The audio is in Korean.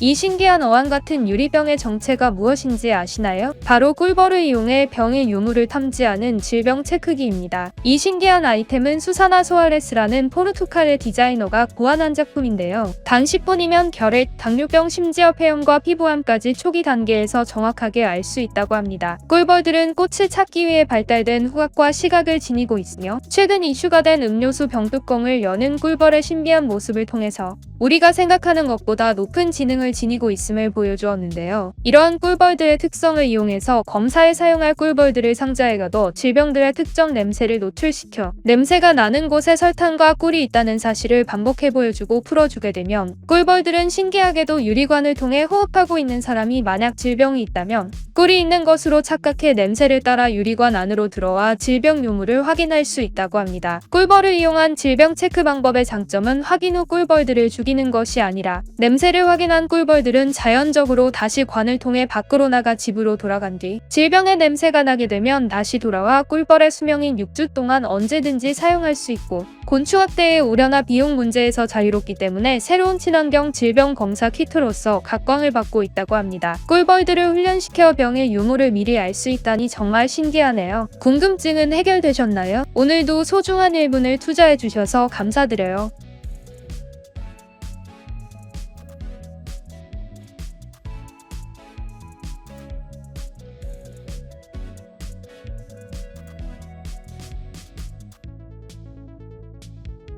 이 신기한 어항 같은 유리병의 정체가 무엇인지 아시나요? 바로 꿀벌을 이용해 병의 유무를 탐지하는 질병 체크기입니다. 이 신기한 아이템은 수사나 소아레스라는 포르투갈의 디자이너가 고안한 작품인데요. 단 10분이면 결핵, 당뇨병, 심지어 폐렴과 피부암까지 초기 단계에서 정확하게 알 수 있다고 합니다. 꿀벌들은 꽃을 찾기 위해 발달된 후각과 시각을 지니고 있으며 최근 이슈가 된 음료수 병뚜껑을 여는 꿀벌의 신비한 모습을 통해서 우리가 생각하는 것보다 높은 지능을 지니고 있음을 보여주었는데요. 이러한 꿀벌들의 특성을 이용해서 검사에 사용할 꿀벌들을 상자에 가둬 질병들의 특정 냄새를 노출시켜 냄새가 나는 곳에 설탕과 꿀이 있다는 사실을 반복해 보여주고 풀어주게 되면 꿀벌들은 신기하게도 유리관을 통해 호흡하고 있는 사람이 만약 질병이 있다면 꿀이 있는 것으로 착각해 냄새를 따라 유리관 안으로 들어와 질병 유무를 확인할 수 있다고 합니다. 꿀벌을 이용한 질병 체크 방법의 장점은 확인 후 꿀벌들을 죽 이는 것이 아니라 냄새를 확인한 꿀벌들은 자연적으로 다시 관을 통해 밖으로 나가 집으로 돌아간 뒤 질병의 냄새가 나게 되면 다시 돌아와 꿀벌의 수명인 6주 동안 언제든지 사용할 수 있고 곤충 학대의 우려나 비용 문제에서 자유롭기 때문에 새로운 친환경 질병 검사 키트로서 각광을 받고 있다고 합니다. 꿀벌들을 훈련시켜 병의 유무를 미리 알 수 있다니 정말 신기하네요. 궁금증은 해결되셨나요? 오늘도 소중한 1분을 투자해 주셔서 감사드려요.